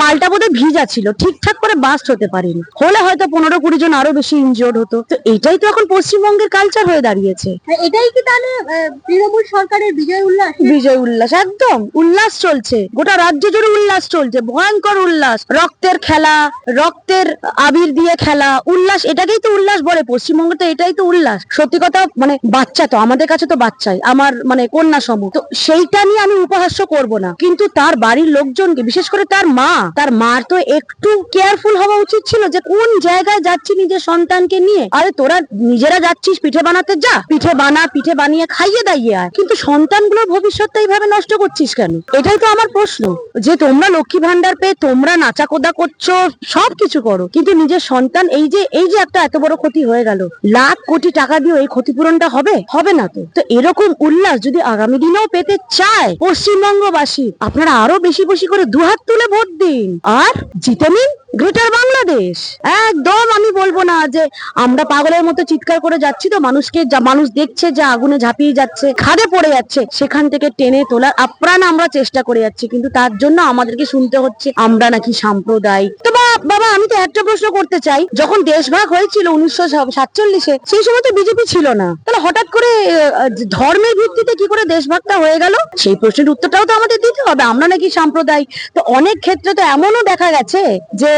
মালটা বোধহয় ভিজা ছিল ঠিকঠাক করে বাস্ট হতে পারেনি। হলে হয়তো পনেরো কুড়ি জন আরও বেশি ইনজিওর্ড হতো। তো এটাই তো এখন পশ্চিমবঙ্গের কালচার হয়ে দাঁড়িয়েছে। এটাই কি তাহলে তৃণমূল সরকারের বিজয় উল্লাস? বিজয় উল্লাস একদম। উল্লাস চলছে। গোটা রাজ্য জুড়ে উল্লাস চলছে। ভয়ঙ্কর উল্লাস। রক্তের খেলা রক্তের আবির দিয়ে খেলা উল্লাস। এটাকেই তো উল্লাস বলে। পশ্চিমবঙ্গে তো এটাই তো উল্লাস। সত্যি কথা মানে বাচ্চা তো আমাদের কাছে তো বাচ্চাই। আমার মানে কন্যা সম তো সেইটা নিয়ে আমি উপহাস্য করব না। কিন্তু তার বাড়ির লোকজনকে বিশেষ করে তার মা তার মার তো একটু কেয়ারফুল হওয়া উচিত ছিল যে কোন জায়গায় যাচ্ছি নিজের সন্তানকে নিয়ে। আরে তোরা নিজেরা যাচ্ছিস, পিঠে বানাতে যা। পিঠে বানা, পিঠে বানিয়ে খাইয়ে দাইয়ে আয়। কিন্তু সন্তানগুলোর ভবিষ্যৎটা এইভাবে নষ্ট করছিস কেন? এটাই তো আমার প্রশ্ন। যে তোমরা লক্ষ্মী ভান্ডার পেয়ে তোমরা নাচা কোদা করছ সব কিছু করো। কিন্তু নিজের সন্তান এই যে এই যে একটা এত বড় ক্ষতি হয়ে গেল। লাখ কোটি টাকা দিয়ে এই ক্ষতিপূরণটা হবে? হবে না তো। তো এরকম উল্লাস যদি আগামী দিনেও পেতে চায় পশ্চিমবঙ্গবাসী, আপনারা আরও বেশি বেশি করে দুহাত তুলে ভোট দিন। আর জিতে নিন গ্রেটার বাংলাদেশ। একদম আমি বলব না যে আমরা পাগলের মতো চিৎকার করে যাচ্ছি তো, মানুষকে যা, মানুষ দেখছে যা আগুনে ঝাঁপিয়ে যাচ্ছে, খাদে পড়ে যাচ্ছে, সেখান থেকে টেনে তোলার আপ্রাণ আমরা চেষ্টা করে যাচ্ছি, কিন্তু তার জন্য আমাদেরকে শুনতে হচ্ছে, আমরা নাকি সাম্প্রদায়িক। তো বাবা, আমি তো একটা প্রশ্ন করতে চাই। যখন দেশভাগ হয়েছিল উনিশশো সাতচল্লিশে, সেই সময় তো বিজেপি ছিল না। তাহলে হঠাৎ করে ধর্মের ভিত্তিতে কি করে দেশভাগটা হয়ে গেল? সেই প্রশ্নের উত্তরটাও তো আমাদের দিতে হবে, আমরা নাকি সাম্প্রদায়িক। তো অনেক ক্ষেত্রে তো এমনও দেখা গেছে যে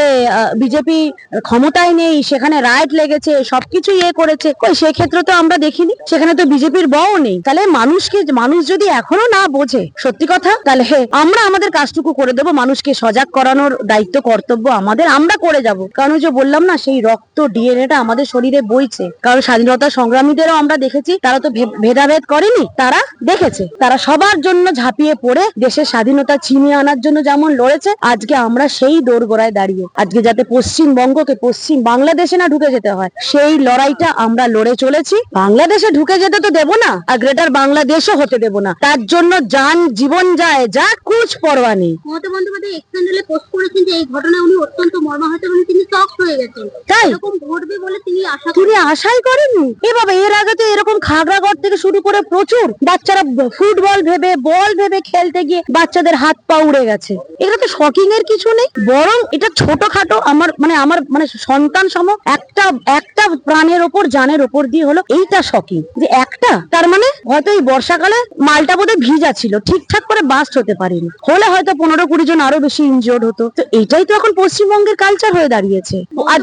বিজেপি ক্ষমতায় নেই, সেখানে রাইট লেগেছে, সবকিছু ইয়ে করেছে। কই সেই ক্ষেত্রে তো আমরা দেখিনি, সেখানে তো বিজেপির বও নেই। তাহলে মানুষকে, মানুষ যদি এখনও না বোঝে, সত্যি কথা, তাহলে আমরা আমাদের কাজটুকু করে দেবো, মানুষকে সজাগ করানোর দায়িত্ব, কর্তব্য আমাদের, আমরা করে যাব। কারণ ওই যে বললাম না, সেই রক্ত ডিএনএটা আমাদের শরীরে বইছে। কারণ স্বাধীনতা সংগ্রামীদেরও আমরা দেখেছি, তারা তো ভেদাভেদ করেনি, তারা দেখেছে। তারা সবার জন্য ঝাঁপিয়ে পড়ে, দেশের স্বাধীনতা ছিনিয়ে আনার জন্য যেমন লড়েছে, আজকে আমরা সেই দোরগোড়ায় দাঁড়িয়ে। আজকে যাতে পশ্চিমবঙ্গকে, পশ্চিম বাংলাদেশে না ঢুকে যেতে হয়, সেই লড়াইটা আমরা লড়ে চলেছি। বাংলাদেশে ঢুকে যেতে তো দেব না, আর গ্রেটার বাংলাদেশও হতে দেব না। তার জন্য যান, জীবন যায়, যা কুচ পরোয়া নেই। মমতা বন্দ্যোপাধ্যায় এক্সপ্যান্ডেলে পোস্ট করেছেন যে এই ঘটনা উনি অত্যন্ত মর্মাহত এবং তিনি শক হয়ে গেছেন তাই? এরকম ঘটবে বলে তিনি আশা তিনি আশাই করেননি? এ বাবা এর আগে তো এরকম খাগড়াগড় থেকে শুরু করে প্রচুর বাচ্চারা ফুটবল ভেবে বল ভেবে খেলতে গিয়ে বাচ্চাদের হাত পা উড়ে গেছে। এগুলো তো শকিং এর কিছু নেই। বরং এটা ছোটখাটো আমার মানে আমার মানে সন্তান সম একটা একটা প্রাণের ওপর জানের ওপর দিয়ে হলো এইটা শকিং যে একটা তার মানে হয়তো এই বর্ষাকালে মালটা বোধহয় ভিজা ছিল ঠিকঠাক করে বাস্ট হতে পারেনি। হলে হয়তো পনেরো কুড়ি জন আরও বেশি ইনজিওর্ড হতো। তো এটাই তো এখন পশ্চিমবঙ্গের কালচার হয়ে দাঁড়িয়েছে। আজ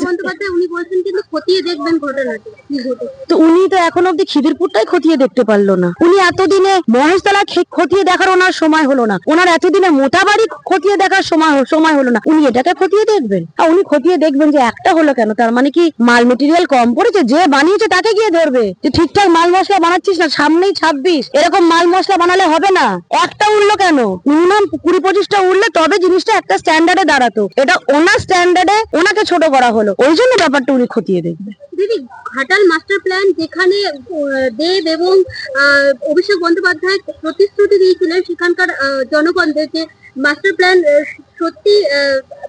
উনি বলছেন কিন্তু খতিয়ে দেখবেন ঘটনাটি তো উনি তো এখন অব্দি খিদিরপুরটাই খতিয়ে দেখতে পারল না। উনি এতদিনে মহেশতলা খতিয়ে দেখার ওনার সময় হলো না। ওনার এতদিনে মোটাবাড়ি খতিয়ে দেখার সময় সময় হলো না। উনি এটাকে খতিয়ে দেখবেন? আর উনি খতিয়ে দেখবেন যে একটা হলো কেন? তার মানে কি মাল মেটেরিয়াল কম পড়েছে? যে বানিয়েছে তাকে গিয়ে ধরবে। যে ঠিকঠাক মাল মশলা বানাচ্ছিস না সামনেই ছাব্বিশ। এরকম মাল মশলা বানালে হবে না। একটা উঠল কেন? মিনিমাম কুড়ি পঁচিশটা উঠলে তবে জিনিসটা একটা স্ট্যান্ডার্ডে দাঁড়াতো। এটা ওনার স্ট্যান্ডার্ডে ওনাকে ছোট করা হলো। ওই জন্য ব্যাপারটা উনি খতিয়ে দেখবে। দিদি, ঘাটাল মাস্টার প্ল্যান যেখানে দেব এবং অভিষেক বন্দ্যোপাধ্যায় প্রতিশ্রুতি দিয়েছিলেন, সেখানকার জনগণদের যে মাস্টার প্ল্যান সত্যি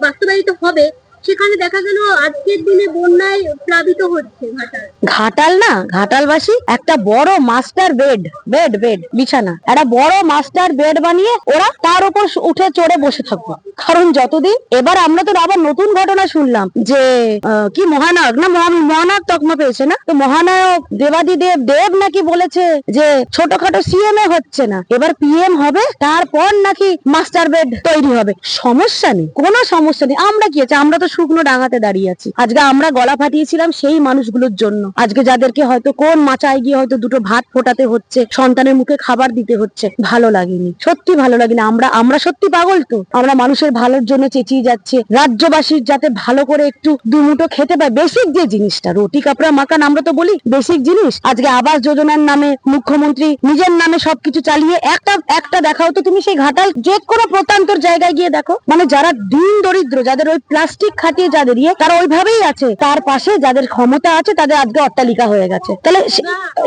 বাস্তবায়িত হবে সেখানে দেখা গেল আজকের দিনে বন্যায় প্লাবিত হচ্ছে ঘাটাল। ঘাটাল না, ঘাটালবাসী, একটা বড় মাস্টার বেড বেড বেড, বিছানা। একটা বড় মাস্টার বেড বানিয়ে ওরা তার উপর উঠে চড়ে বসে থাকব। কারণ যতদিন, এবার আমরা তো আবার নতুন ঘটনা শুনলাম যে কি মহানায়ক না মহা- মহানায়ক তকমা পেয়েছে না? তো মহানায়ক দেবাদি দেব দেব নাকি বলেছে যে, ছোটখাটো সিএম এ হচ্ছে না। এবার পিএম হবে, তারপর নাকি মাস্টার বেড তৈরি হবে। সমস্যা নেই, কোনো সমস্যা নেই। আমরা কি আছে? আমরা তো শুকনো ডাঙাতে দাঁড়িয়ে আছি। আজকে আমরা গলা ফাটিয়েছিলাম সেই মানুষগুলোর জন্য। আজকে যাদেরকে হয়তো কোন মাচায় গিয়ে হয়তো দুটো ভাত ফোটাতে হচ্ছে, সন্তানের মুখে খাবার দিতে হচ্ছে, ভালো লাগেনি। সত্যি ভালো লাগেনি। আমরা আমরা সত্যি পাগল তো। আমরা মানুষের ভালোর জন্য চেঁচিয়ে যাচ্ছে। রাজ্যবাসীর যাতে ভালো করে একটু দুমুটো খেতে পায়। বেসিক যে জিনিসটা, রুটি, কাপড়া মাকান আমরা তো বলি বেসিক জিনিস। আজকে আবাস যোজনার নামে মুখ্যমন্ত্রী নিজের নামে সবকিছু চালিয়ে একটা একটা দেখাও তো তুমি সেই ঘাটাল, যে কোনো প্রত্যন্তর জায়গায় গিয়ে দেখো। মানে যারা দিন দরিদ্র, যাদের ওই প্লাস্টিক খাটিয়ে যাদের ইয়ে তারা ওইভাবেই আছে। তার পাশে যাদের ক্ষমতা আছে, তাদের আজকে অট্টালিকা হয়ে গেছে। তাহলে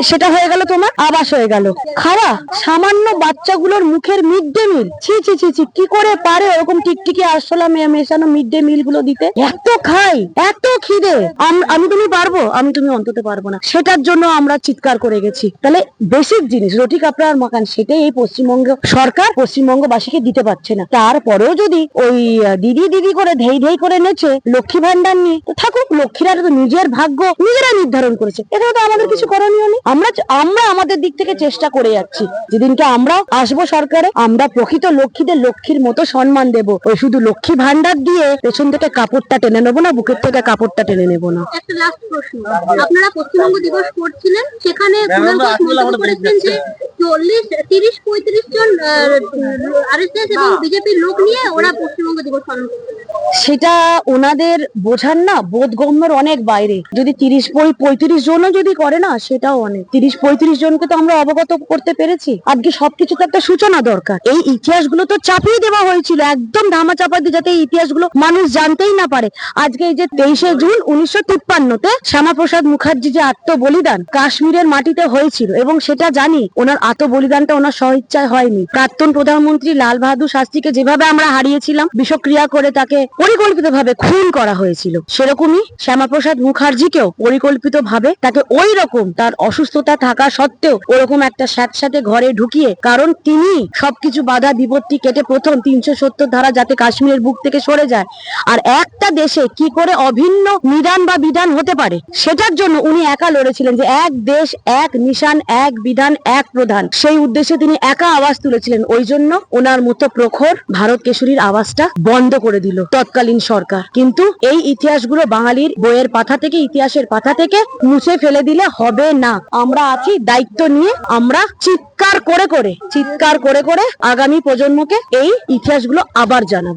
সেটা হয়ে গেল তোমার? আবাস হয়ে গেল। খাওয়া, সামান্য বাচ্চাগুলোর মুখের মিড ডে মিল ছি ছি ছি ছি, কি করে পারে ওরকম টিকটিকি আরশোলা মে- মেশানো মিড ডে মিলগুলো দিতে? এত খাই, এত খিদে। আম- আমি তুমি পারব? আমি তুমি অন্তত পারব না। সেটার জন্য আমরা চিৎকার করে গেছি। তাহলে বেসিক জিনিস, রুটি, কাপড়া আর মাকান সেটাই এই পশ্চিমবঙ্গ সরকার পশ্চিমবঙ্গবাসীকে দিতে পারছে না। তারপরেও যদি ওই দিদি দিদি করে, ধেই ধেই করে নেছে লক্ষ্মী ভান্ডার নিয়ে। তো থাকুক লক্ষ্মীরা তো নিজের ভাগ্য নিজেরা নির্ধারণ করেছে। এখানে তো আমাদের কিছু করণীয় নেই আমরা আমরা আমাদের দিক থেকে চেষ্টা করে যাচ্ছি। যেদিনকে আমরা আসব সরকারে আমরা প্রকৃত লক্ষ্মীদের লক্ষ্মীর মতো সম্মান দেব। ওই শুধু লক্ষ্মী ভান্ডার দিয়ে পেছন থেকে কাপড়টা টেনে নেব না বুকের থেকে কাপড়টা টেনে নেব না। একটা লাস্ট প্রশ্ন। আপনারা পশ্চিমবঙ্গ দিবস করছিলেন সেখানে কুণাল ঘোষ মন্তব্য করেছেন যে চল্লিশ তিরিশ পঁয়ত্রিশ জন আরএসএস এবং বিজেপির লোক নিয়ে ওরা পশ্চিমবঙ্গ দিবস পালন করছে সেটা ওনাদের বোঝার না বোধগম্যর অনেক বাইরে। যদি তিরিশ পঁয়ত্রিশ জনও যদি করে না, সেটাও অনেক। তিরিশ পঁয়ত্রিশ জনকে তো আমরা অবগত করতে পেরেছি। আজকে সবকিছু তো একটা সূচনা দরকার। এই ইতিহাসগুলো তো চাপিয়ে দেওয়া হয়েছিল, একদম ধামা চাপা দিয়ে যাতে এই ইতিহাসগুলো মানুষ জানতেই না পারে। আজকে এই যে তেইশে জুন উনিশশো তিপ্পান্নতে শ্যামাপ্রসাদ মুখার্জি যে আত্মবলিদান কাশ্মীরের মাটিতে হয়েছিল এবং সেটা জানি, ওনার আত্মবলিদানটা ওনার স্বইচ্ছায় হয়নি। প্রাক্তন প্রধানমন্ত্রী লাল বাহাদুর শাস্ত্রীকে যেভাবে আমরা হারিয়েছিলাম, বিষক্রিয়া করে তাকে পরিকল্পিতভাবে খুন করা হয়েছিল। সেরকমই শ্যামাপ্রসাদ মুখার্জিকেও পরিকল্পিতভাবে তাকে ওই রকম তার অসুস্থতা থাকা সত্ত্বেও ওরকম একটা স্যাঁতস্যাঁতে ঘরে ঢুকিয়ে, কারণ তিনি সবকিছু বাধা বিপত্তি কেটে প্রথম তিনশো সত্তর ধারা যাতে কাশ্মীরের বুক থেকে সরে যায়। আর একটা দেশে কি করে অভিন্ন নিদান বা বিধান হতে পারে? সেটার জন্য উনি একা লড়েছিলেন যে এক দেশ, এক নিশান, এক বিধান, এক প্রধান। সেই উদ্দেশ্যে তিনি একা আওয়াজ তুলেছিলেন। ওই জন্য ওনার মতো প্রখর ভারত কেশরীর আওয়াজটা বন্ধ করে দিল। তৎকালীন সরকার। কিন্তু এই ইতিহাসগুলো বাঙালির বইয়ের পাতা থেকে, ইতিহাসের পাতা থেকে মুছে ফেলে দিলে হবে না। আমরা আছি দায়িত্ব নিয়ে, আমরা চিৎকার করে করে, চিৎকার করে করে আগামী প্রজন্মকে এই ইতিহাসগুলো আবার জানাব।